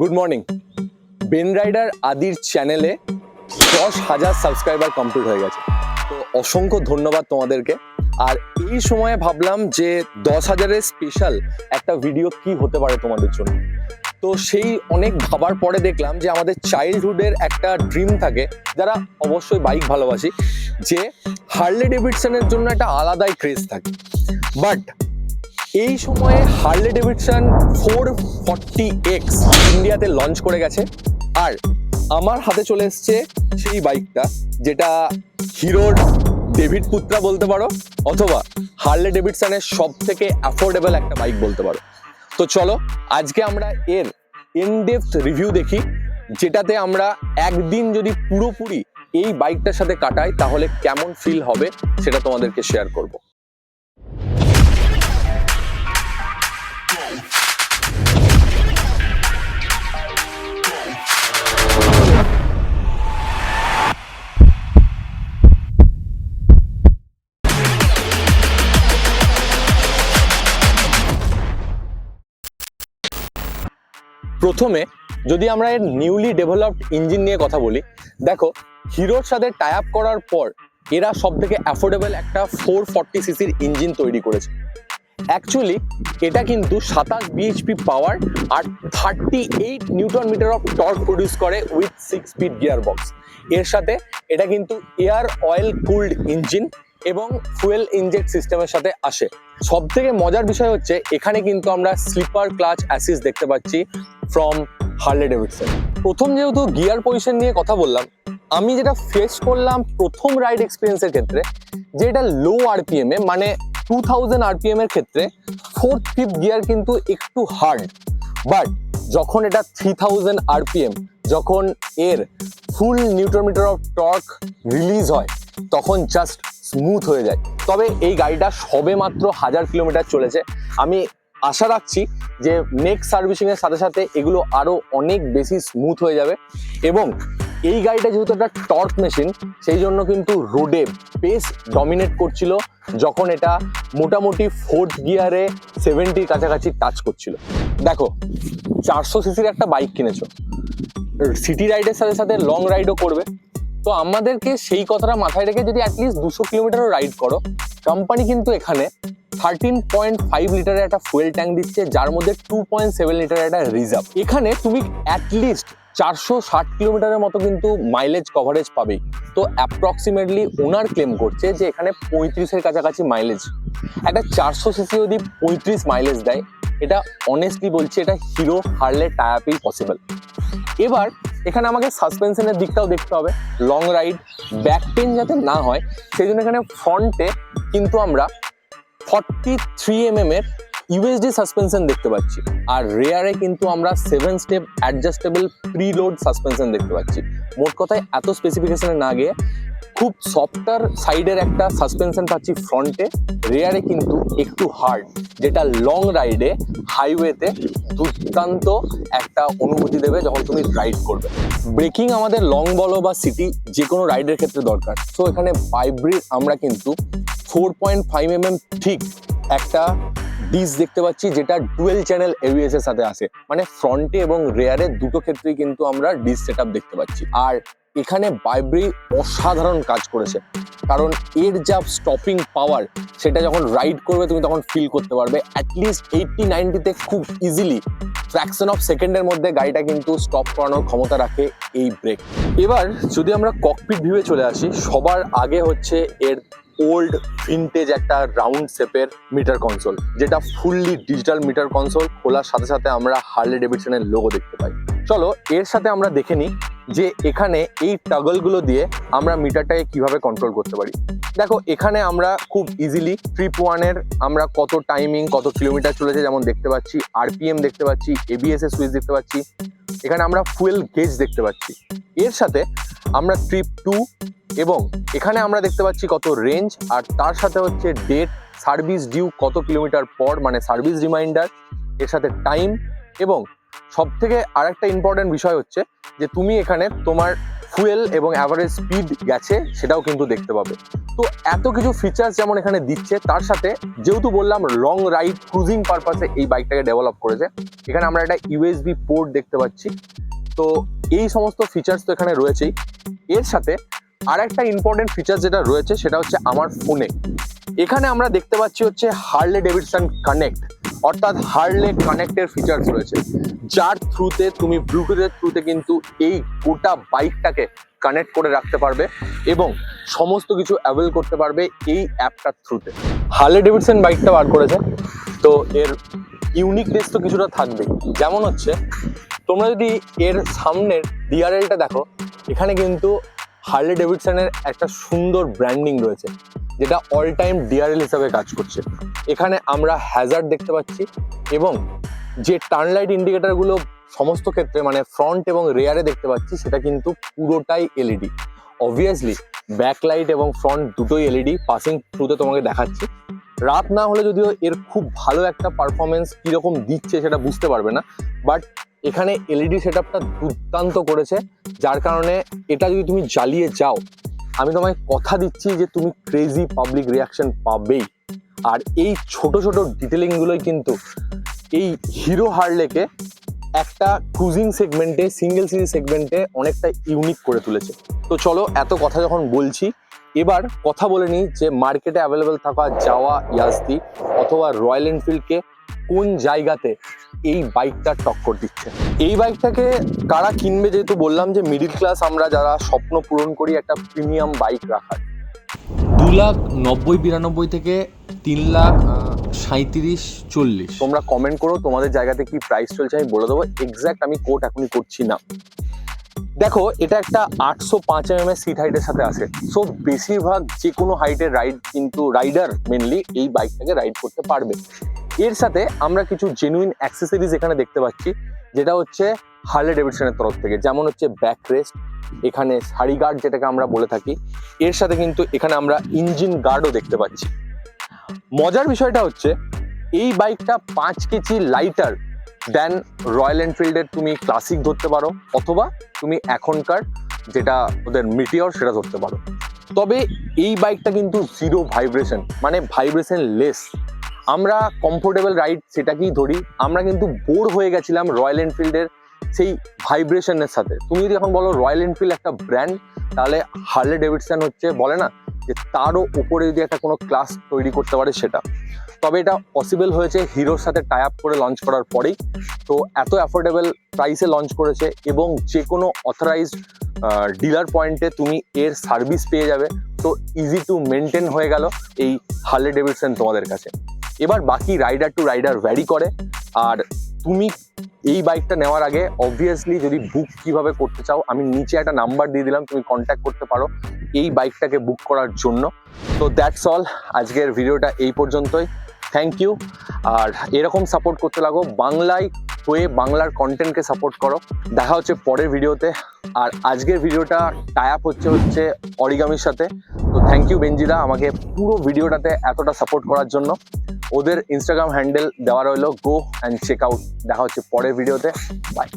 Good morning Ben rider আদির চ্যানেলে দশ হাজার সাবস্ক্রাইবার কমপ্লিট হয়ে গেছে। তো অসংখ্য ধন্যবাদ তোমাদেরকে। আর এই সময়ে ভাবলাম যে দশ হাজারের স্পেশাল একটা ভিডিও কি হতে পারে তোমাদের জন্য? তো সেই অনেক ভাবার পরে দেখলাম যে আমাদের চাইল্ডহুডের একটা ড্রিম থাকে, যারা অবশ্যই বাইক ভালোবাসি, যে হার্লে ডেভিডসনের জন্য একটা আলাদাই ক্রেজ থাকে। বাট এই সময়ে Harley Davidson four forty X ইন্ডিয়াতে লঞ্চ করে গেছে। আর আমার হাতে চলে এসছে সেই বাইকটা, যেটা হিরোর ডেভিড পুত্রা বলতে পারো, অথবা হার্লে ডেভিডসনের সব থেকে অ্যাফোর্ডেবল একটা বাইক বলতে পারো। তো চলো, আজকে আমরা এর ইনডেপথ রিভিউ দেখি, যেটাতে আমরা একদিন যদি পুরোপুরি এই বাইকটার সাথে কাটাই, তাহলে কেমন ফিল হবে, সেটা তোমাদেরকে শেয়ার করব। প্রথমে যদি আমরা এর নিউলি ডেভেলপড ইঞ্জিন নিয়ে কথা বলি, দেখো, হিরোর সাথে টাই আপ করার পর এরা সব থেকে অ্যাফোর্ডেবল একটা ফোর ফর্টি সিসির ইঞ্জিন তৈরি করেছে। অ্যাকচুয়ালি এটা কিন্তু সাতাশ BHP power R thirty eight newton metre of torque produce করে with six speed gear box এর সাথে এটা কিন্তু এয়ার অয়েল কুলড ইঞ্জিন এবং ফুয়েল ইনজেক্ট সিস্টেমের সাথে আসে। সব থেকে মজার বিষয় হচ্ছে, এখানে কিন্তু আমরা স্লিপার ক্লাচ অ্যাসিস দেখতে পাচ্ছি ফ্রম হার্লে ডেভিডসন প্রথম যেহেতু গিয়ার পজিশন নিয়ে কথা বললাম, আমি যেটা ফেস করলাম প্রথম রাইড এক্সপিরিয়েন্সের ক্ষেত্রে, যে এটা লো আরপিএম এ মানে টু থাউজেন্ড আরপিএম এর ক্ষেত্রে ফোর্থ ফিফথ গিয়ার কিন্তু একটু হার্ড বাট যখন এটা থ্রি থাউজেন্ড আরপিএম যখন এর full newton metre of torque release হয় তখন জাস্ট স্মুথ হয়ে যায়। তবে এই গাড়িটা সবে মাত্র হাজার কিলোমিটার চলেছে। আমি আশা রাখছি যে নেক্সট সার্ভিসিং এর সাথে সাথে এগুলো আরও অনেক বেশি স্মুথ হয়ে যাবে। এবং এই গাড়িটা যেহেতু একটা টর্ক মেশিন সেই জন্য কিন্তু রোডে বেশ ডমিনেট করছিল, যখন এটা মোটামুটি ফোর্থ গিয়ারে সেভেন্টির কাছাকাছি টাচ করছিল। দেখো, চারশো সিসির একটা বাইক কিনেছো। সিটি রাইডের সাথে সাথে লং রাইডও করবে। তো আমাদেরকে সেই কথাটা মাথায় রেখে যদি অ্যাটলিস্ট দুশো কিলোমিটারও রাইড করো কোম্পানি কিন্তু এখানে থার্টিন পয়েন্ট ফাইভ লিটারের একটা ফুয়েল ট্যাঙ্ক দিচ্ছে, যার মধ্যে টু পয়েন্ট সেভেন লিটারের একটা রিজার্ভ এখানে তুমি অ্যাটলিস্ট চারশো ষাট কিলোমিটারের মতো কিন্তু মাইলেজ কভারেজ পাবেই তো অ্যাপ্রক্সিমেটলি ওনার ক্লেম করছে যে এখানে পঁয়ত্রিশের কাছাকাছি মাইলেজ একটা চারশো সিসি যদি পঁয়ত্রিশ মাইলেজ দেয়, এটা অনেস্টলি বলছি, এটা হিরো হারলে টায়াপেই পসিবল এবার এখানে আমাকে সাসপেনশনের দিকটাও দেখতে হবে। লং রাইড ব্যাক পেন যাতে না হয় সেই জন্য এখানে ফ্রন্টে কিন্তু আমরা ফর্টি থ্রি এম এর ইউএসডি সাসপেনশন দেখতে পাচ্ছি। আর রেয়ারে কিন্তু আমরা seven step adjustable preload suspension দেখতে পাচ্ছি। মোট কথায় এত স্পেসিফিকেশনে না গিয়ে খুব সফটার সাইডের একটা সাসপেনশন পাচ্ছি ফ্রন্টে রেয়ারে কিন্তু একটু হার্ড যেটা লং রাইডে হাইওয়েতে দুর্দান্ত একটা অনুভূতি দেবে যখন তুমি রাইড করবে। ব্রেকিং আমাদের লং বলো বা সিটি যে কোনো রাইডের ক্ষেত্রে দরকার। সো এখানে বাইব্রির আমরা কিন্তু four point five m m ঠিক একটা ডিস দেখতে পাচ্ছি, যেটা ডুয়েল চ্যানেল এবিএস এর সাথে আসে। মানে ফ্রন্টে এবং রেয়ারে দুটো ক্ষেত্রেই কিন্তু আমরা ডিস সেট দেখতে পাচ্ছি। আর এখানে বাইব্রি অসাধারণ কাজ করেছে। কারণ এর যা স্টপিং পাওয়ার সেটা যখন রাইড করবে, তুমি তখন ফিল করতে পারবে। অ্যাটলিস্ট এইটটি নাইনটিতে খুব ইজিলি ফ্র্যাকশন অফ সেকেন্ডের মধ্যে গাড়িটা কিন্তু স্টপ করানোর ক্ষমতা রাখে এই ব্রেক এবার যদি আমরা ককপিট ভিউয়ে চলে আসি, সবার আগে হচ্ছে এর ওল্ড ভিনটেজ একটা রাউন্ড শেপের মিটার কনসোল যেটা ফুললি ডিজিটাল মিটার কনসোল খোলার সাথে সাথে আমরা হার্লে ডেভিডসনের লোগো দেখতে পাই। চলো, এর সাথে আমরা দেখে নিই যে এখানে এই টাগলগুলো দিয়ে আমরা মিটারটাকে কীভাবে কন্ট্রোল করতে পারি। দেখো, এখানে আমরা খুব ইজিলি ট্রিপ ওয়ানের আমরা কত টাইমিং কত কিলোমিটার চলেছে যেমন দেখতে পাচ্ছি আরপিএম দেখতে পাচ্ছি এবিএস এর সুইচ দেখতে পাচ্ছি, এখানে আমরা ফুয়েল গেজ দেখতে পাচ্ছি। এর সাথে আমরা ট্রিপ টু এবং এখানে আমরা দেখতে পাচ্ছি কত রেঞ্জ আর তার সাথে হচ্ছে ডেট সার্ভিস ডিউ কত কিলোমিটার পর মানে সার্ভিস রিমাইন্ডার এর সাথে টাইম এবং সব থেকে আরেকটা ইম্পর্টেন্ট বিষয় হচ্ছে যে তুমি এখানে তোমার ফুয়েল এবং অ্যাভারেজ স্পিড গেছে সেটাও কিন্তু দেখতে পাবে। তো এত কিছু ফিচার্স যেমন এখানে দিচ্ছে, তার সাথে যেহেতু বললাম লং রাইড ক্রুজিং পারপাসে এই বাইকটাকে ডেভেলপ করেছে, এখানে আমরা একটা ইউএসবি পোর্ট দেখতে পাচ্ছি। তো এই সমস্ত ফিচার্স তো এখানে রয়েছেই। এর সাথে আর একটা ইম্পর্টেন্ট ফিচার যেটা রয়েছে সেটা হচ্ছে আমার ফোনে এখানে আমরা দেখতে পাচ্ছি হচ্ছে হার্লে ডেভিডসন কানেক্ট অর্থাৎ হার্লে কানেক্টের ফিচার্স রয়েছে। যার থ্রুতে তুমি ব্লুটুথের থ্রুতে কিন্তু এই গোটা বাইকটাকে কানেক্ট করে রাখতে পারবে এবং সমস্ত কিছু অ্যাভেল করতে পারবে এই অ্যাপটার থ্রুতে হার্লে ডেভিডসন বাইকটা বার করেছে। তো এর ইউনিকনেস তো কিছুটা থাকবে যেমন হচ্ছে, তোমরা যদি এর সামনের ডিআরএলটা দেখো, এখানে কিন্তু হার্লে ডেভিডসনের একটা সুন্দর ব্র্যান্ডিং রয়েছে, যেটা অল টাইম ডিআরএল হিসাবে কাজ করছে। এখানে আমরা হ্যাজার দেখতে পাচ্ছি এবং যে টার্নলাইট ইন্ডিকেটারগুলো সমস্ত ক্ষেত্রে মানে ফ্রন্ট এবং রেয়ারে দেখতে পাচ্ছি, সেটা কিন্তু পুরোটাই এলইডি অবভিয়াসলি ব্যাকলাইট এবং ফ্রন্ট দুটোই এলইডি পাসিং থ্রুতে তোমাকে দেখাচ্ছি। রাত না হলে যদিও এর খুব ভালো একটা পারফরমেন্স কীরকম দিচ্ছে সেটা বুঝতে পারবে না বাট এখানে এলইডি সেট আপটা দুর্দান্ত করেছে, যার কারণে এটা যদি তুমি জ্বালিয়ে যাও, আমি তোমায় কথা দিচ্ছি যে তুমি ক্রেজি পাবলিক রিয়াকশন পাবেই। আর এই ছোট ছোট ডিটেলিংগুলোই কিন্তু এই হিরো হারলেকে একটা ক্রুজিং সেগমেন্টে সিঙ্গেল সিরিজ সেগমেন্টে অনেকটা ইউনিক করে তুলেছে। তো চলো, এত কথা যখন বলছি এবার কথা বলে নিই যে মার্কেটে অ্যাভেলেবেল থাকা যাওয়া ইয়াজদি অথবা রয়্যাল এনফিল্ডকে কোন জায়গাতে এই বাইকটা টক্কর দিচ্ছে? এই বাইকটাকে কারা কিনবে যেহেতু বললাম যে মিডিল ক্লাস আমরা যারা স্বপ্ন পূরণ করি একটা প্রিমিয়াম বাইক রাখার। দু লাখ নব্বই বিরানব্বই থেকে তিন লাখ সাঁত্রিশ চল্লিশ। তোমরা কমেন্ট করো তোমাদের জায়গাতে কি প্রাইস চলছে আমি বলে দেবো। এক্স্যাক্ট আমি কোট এখনই করছি না। দেখো, এটা একটা আটশো পাঁচ এম এর সিট হাইটের সাথে আসে সো বেশিরভাগ যে কোনো হাইটের রাইড কিন্তু রাইডার মেনলি এই বাইকটাকে রাইড করতে পারবে। এর সাথে আমরা কিছু জেনুইন অ্যাক্সেসরিজ এখানে দেখতে পাচ্ছি, যেটা হচ্ছে হার্লে ডেভিডসনের তরফ থেকে। যেমন হচ্ছে ব্যাক রেস্ট এখানে সারি গার্ড যেটাকে আমরা বলে থাকি। এর সাথে কিন্তু এখানে আমরা ইঞ্জিন গার্ডও দেখতে পাচ্ছি। মজার বিষয়টা হচ্ছে, এই বাইকটা পাঁচ কেজি লাইটার দেন রয়্যাল এনফিল্ডের তুমি ক্লাসিক ধরতে পারো, অথবা তুমি এখনকার যেটা ওদের মিটিওর সেটা ধরতে পারো। তবে এই বাইকটা কিন্তু জিরো ভাইব্রেশন মানে ভাইব্রেশন লেস আমরা কমফোর্টেবল রাইড সেটাকেই ধরি। আমরা কিন্তু বোর হয়ে গেছিলাম রয়্যাল এনফিল্ডের সেই ভাইব্রেশনের সাথে। তুমি যদি এখন বলো রয়্যাল এনফিল্ড একটা ব্র্যান্ড তাহলে হার্লে ডেভিডসন হচ্ছে, বলে না? যে তারও উপরে যদি একটা কোনো ক্লাস তৈরি করতে পারে সেটা। তবে এটা পসিবল হয়েছে হিরোর সাথে টাই আপ করে লঞ্চ করার পরেই। তো এত অ্যাফোর্ডেবল প্রাইসে লঞ্চ করেছে এবং যে কোনো অথরাইজড ডিলার পয়েন্টে তুমি এর সার্ভিস পেয়ে যাবে। তো ইজি টু মেনটেন হয়ে গেল এই হার্লে ডেভিডসন তোমাদের কাছে। এবার বাকি রাইডার টু রাইডার ভ্যারি করে। আর তুমি এই বাইকটা নেওয়ার আগে অবভিয়াসলি যদি বুক কীভাবে করতে চাও, আমি নিচে একটা নাম্বার দিয়ে দিলাম, তুমি কন্ট্যাক্ট করতে পারো এই বাইকটাকে বুক করার জন্য। তো দ্যাটস অল আজকের ভিডিওটা এই পর্যন্তই। থ্যাংক ইউ আর এরকম সাপোর্ট করতে লাগো, বাংলায় হয়ে বাংলার কন্টেন্টকে সাপোর্ট করো। দেখা হচ্ছে পরের ভিডিওতে আর আজকের ভিডিওটা টাই আপ হচ্ছে হচ্ছে অরিগামির সাথে। তো থ্যাংক ইউ বেঞ্জিদা আমাকে পুরো ভিডিওটাতে এতটা সাপোর্ট করার জন্য। ওদের ইনস্টাগ্রাম হ্যান্ডেল দেওয়া রইল গো অ্যান্ড চেক আউট দেখা হচ্ছে পরের ভিডিওতে বাই